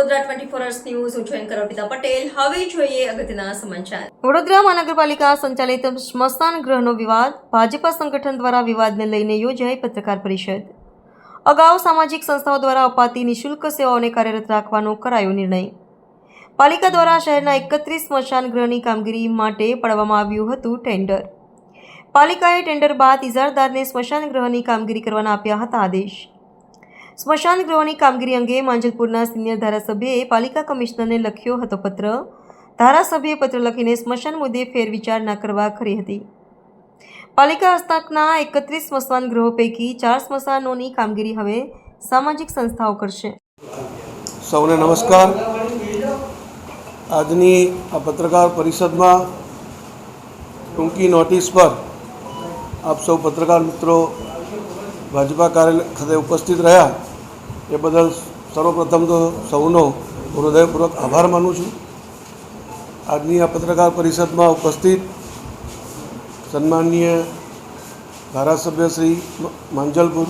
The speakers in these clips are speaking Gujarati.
Vadodara twenty four hours news હું છું અર્પિતા પટેલ. હવે જોઈએ અગત્યના સમાચાર. વડોદરા મહાનગરપાલિકા સંચાલિત સ્મશાન ગ્રહનો વિવાદ ભાજપા સંગઠન દ્વારા વિવાદને લઈને યોજાઈ પત્રકાર પરિષદ. અગાઉ સામાજિક સંસ્થાઓ દ્વારા અપાતી નિઃશુલ્ક સેવાઓને કાર્યરત રાખવાનો કરાયો નિર્ણય. પાલિકા દ્વારા શહેરના એકત્રીસ સ્મશાન ગ્રહની કામગીરી માટે પાડવામાં આવ્યું હતું ટેન્ડર. પાલિકાએ ટેન્ડર બાદ ઇજારદારને સ્મશાન ગ્રહની કામગીરી કરવાના આપ્યા હતા આદેશ. સ્મશાન ગૃહોની કામગીરી અંગે માંજલપુરના સિનિયર ધારાસભ્યએ પાલિકા કમિશનરને લખ્યો હતો પત્ર. ધારાસભ્યએ પત્ર લખીને સ્મશાન મુદ્દે ફેરવિચાર ન કરવા કરી હતી. પાલિકા હસ્તકના એકત્રીસ સ્મશાન ગૃહો પૈકી ચાર સ્મશાનોની કામગીરી હવે સામાજિક સંસ્થાઓ કરશે. સૌને નમસ્કાર. આજની આ પત્રકાર પરિષદમાં ટૂંકી નોટિસ પર આપ સૌ પત્રકાર મિત્રો ભાજપા કાર્યાલય ખાતે ઉપસ્થિત રહ્યા. એ બદલ સર્વપ્રથમ તો સૌનો હૃદયપૂર્વક આભાર માનું છું. આજની આ પત્રકાર પરિષદમાં ઉપસ્થિત સન્માનીય ધારાસભ્ય શ્રી માંજલપુર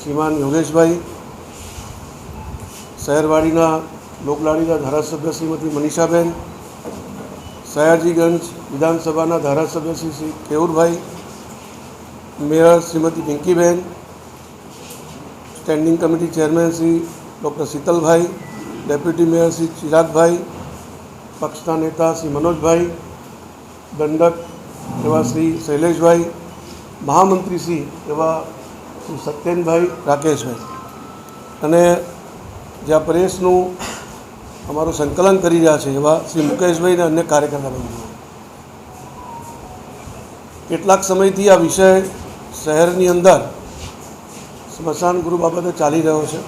શ્રીમાન યોગેશભાઈ, શહેરવાડીના લોકલાડીના ધારાસભ્ય શ્રીમતી મનીષાબેન, સયાજીગંજ વિધાનસભાના ધારાસભ્ય Shri Shri Kevurbhai, mayor Shrimati Pinkiben standing committee chairman Shri doctor Shitalbhai, deputy mayor Shri Chiragbhai, પક્ષના નેતા શ્રી મનોજભાઈ, દંડક એવા શ્રી શૈલેષભાઈ, મહામંત્રી શ્રી એવા શ્રી સત્યેનભાઈ રાકેશભાઈ. અને જ્યાં પ્રેસનું અમારું સંકલન કરી રહ્યા છે એવા શ્રી મુકેશભાઈ અને અન્ય કાર્યકર્તા બંધુઓ કેટલાક સમયથી આ વિષય શહેરની અંદર સ્મશાન ગૃહ બાબતે ચાલી રહ્યો છે.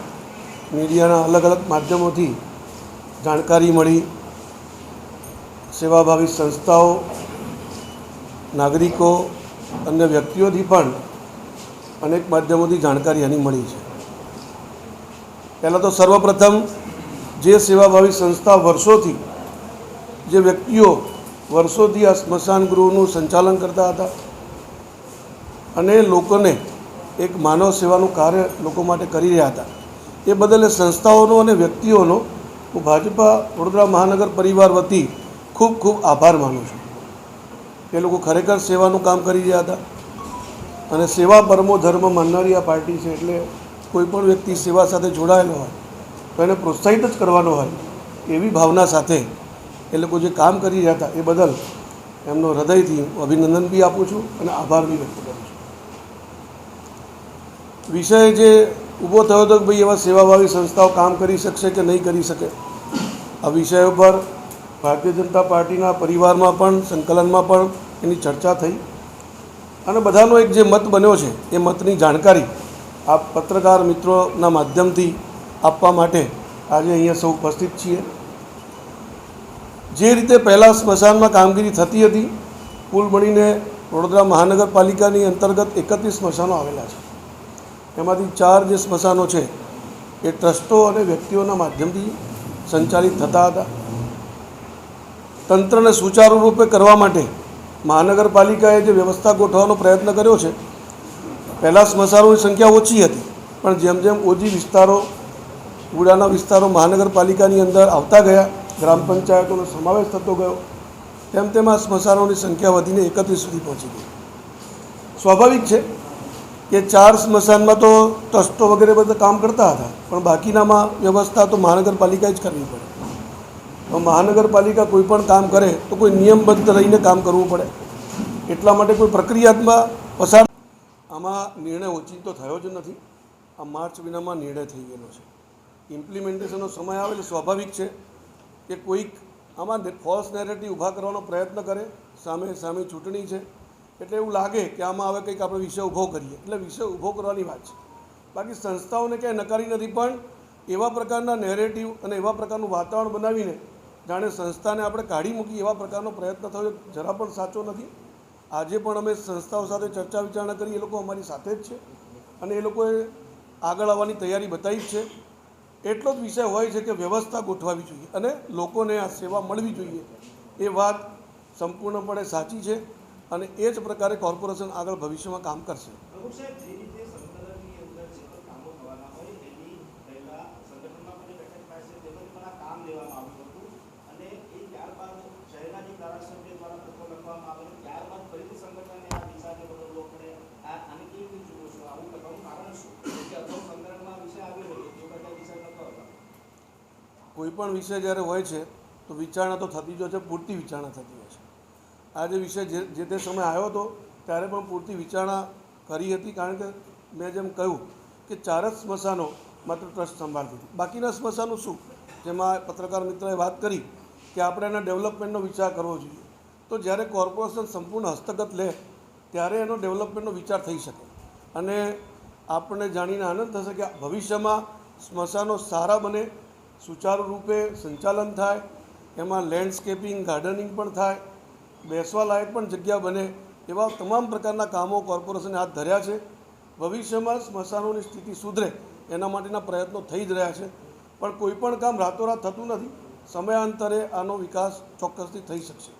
મીડિયાના અલગ અલગ માધ્યમોથી જાણકારી મળી. સેવાભાવી સંસ્થાઓ, નાગરિકો અન્ય વ્યક્તિઓથી પણ અનેક માધ્યમોથી જાણકારી આની મળી છે. પહેલાં તો સર્વપ્રથમ જે સેવાભાવી સંસ્થા વર્ષોથી, જે વ્યક્તિઓ વર્ષોથી આ સ્મશાન ગૃહનું સંચાલન કરતા હતા અને લોકોને એક માનવ સેવાનું કાર્ય લોકો માટે કરી રહ્યા હતા. એ બદલે સંસ્થાઓનો અને વ્યક્તિઓનો હું ભાજપા વડોદરા મહાનગર પરિવાર વતી ખૂબ ખૂબ આભાર માનું છું. એ લોકો ખરેખર સેવાનું કામ કરી રહ્યા હતા અને સેવા પરમો ધર્મ માનનારી આ પાર્ટી છે એટલે કોઈ પણ વ્યક્તિ સેવા સાથે જોડાયેલો હોય, તો એને પ્રોત્સાહિત જ કરવાનો હોય એવી ભાવના સાથે એ લોકો જે કામ કરી રહ્યા હતા એ બદલ એમનો હૃદયથી હું અભિનંદન બી આપું છું અને આભાર બી વ્યક્ત કરું વિષય જે ઊભો થયો હતો કે ભાઈ એવા સેવાભાવી સંસ્થાઓ કામ કરી શકશે કે નહીં કરી શકે? આ વિષય ઉપર ભારતીય જનતા પાર્ટીના પરિવારમાં પણ, સંકલનમાં પણ એની ચર્ચા થઈ. અને બધાનો એક જે મત બન્યો છે, એ મતની જાણકારી આ પત્રકાર મિત્રોના માધ્યમથી આપવા માટે આજે અહીંયા સૌ ઉપસ્થિત છીએ. જે રીતે પહેલાં સ્મશાનમાં કામગીરી થતી હતી, કુલ મળીને વડોદરા મહાનગરપાલિકાની અંતર્ગત એકત્રીસ સ્મશાનો આવેલા છે. એમાંથી ચાર જે સ્મશાનો છે, એ ટ્રસ્ટો અને વ્યક્તિઓના માધ્યમથી સંચાલિત થતા હતા. તંત્રને સુચારુ રૂપે કરવા માટે મહાનગરપાલિકાએ જે વ્યવસ્થા ગોઠવવાનો પ્રયત્ન કર્યો છે, પહેલાં સ્મશાનોની સંખ્યા ઓછી હતી, પણ જેમ જેમ ઓછી વિસ્તારો ઉડાના વિસ્તારો મહાનગરપાલિકાની અંદર આવતા ગયા, ગ્રામ પંચાયતોનો સમાવેશ થતો ગયો, તેમ તેમ આ સ્મશાનોની સંખ્યા વધીને એકત્રીસ સુધી પહોંચી ગઈ. સ્વાભાવિક છે કે ચાર સ્મશાનમાં તો ટ્રસ્ટો વગેરે બધા કામ કરતા હતા. પણ બાકીનામાં વ્યવસ્થા તો મહાનગરપાલિકાએ જ કરવી પડે. મહાનગરપાલિકા કોઈ પણ કામ કરે તો કોઈ નિયમબદ્ધ રહીને કામ કરવું પડે. એટલા માટે કોઈ પ્રક્રિયાત્મક પસાર આમાં નિર્ણય ઓચિંતો થયો જ નથી. આ માર્ચ મહિનામાં નિર્ણય થઈ ગયેલો છે. ઇમ્પ્લિમેન્ટેશનનો સમય આવે એટલે સ્વાભાવિક છે કે કોઈક આમાં ફોલ્સ નેરેટિવ ઊભા કરવાનો પ્રયત્ન કરે. સામે સામે ચૂંટણી છે. એટલે એવું લાગે કે આમાં હવે કંઈક આપણે વિષય ઊભો કરીએ. એટલે વિષય ઊભો કરવાની વાત છે. બાકી સંસ્થાઓને ક્યાંય નકારી નથી, પણ એવા પ્રકારના નેરેટિવ અને એવા પ્રકારનું વાતાવરણ બનાવીને જાણે સંસ્થાને આપણે કાઢી મૂકી એવા પ્રકારનો પ્રયત્ન થયો, જરા પણ સાચો નથી. આજે પણ અમે સંસ્થાઓ સાથે ચર્ચા વિચારણા કરી, એ લોકો અમારી સાથે જ છે. અને એ લોકોએ આગળ આવવાની તૈયારી બતાવી જ છે. એટલો જ વિષય હોય છે કે વ્યવસ્થા ગોઠવાવી જોઈએ અને લોકોને આ સેવા મળવી જોઈએ. એ વાત સંપૂર્ણપણે સાચી છે. અને એ જ પ્રકારે કોર્પોરેશન આગળ ભવિષ્યમાં કામ કરશે. કોઈ પણ વિષય જ્યારે હોય છે તો વિચારણા તો થતી જ હોય છે પૂરતી વિચારણા થતી હોય છે. આ જે વિષય જે જે તે સમય આવ્યો હતો, ત્યારે પણ પૂરતી વિચારણા કરી હતી, કારણ કે મેં જેમ કહ્યું કે ચાર જ સ્મશાનો માત્ર ટ્રસ્ટ સંભાળતી હતી. બાકીના સ્મશાનો શું? જેમાં પત્રકાર મિત્રએ વાત કરી કે આપણે એના ડેવલપમેન્ટનો વિચાર કરવો જોઈએ. તો જ્યારે કોર્પોરેશન સંપૂર્ણ હસ્તગત લે, ત્યારે એનો ડેવલપમેન્ટનો વિચાર થઈ શકે. અને આપણને જાણીને આનંદ થશે કે ભવિષ્યમાં સ્મશાનો સારા બને, સુચારુ રૂપે સંચાલન થાય, એમાં લેન્ડસ્કેપિંગ ગાર્ડનિંગ પણ થાય બેસવા લાયક પણ જગ્યા બને એવા તમામ પ્રકારના કામો કોર્પોરેશને હાથ ધર્યા છે. ભવિષ્યમાં સ્મશાનોની સ્થિતિ સુધરે એના માટેના પ્રયત્નો થઈ જ રહ્યા છે. પણ કોઈપણ કામ રાતોરાત થતું નથી. સમયાંતરે આનો વિકાસ ચોક્કસથી થઈ શકશે.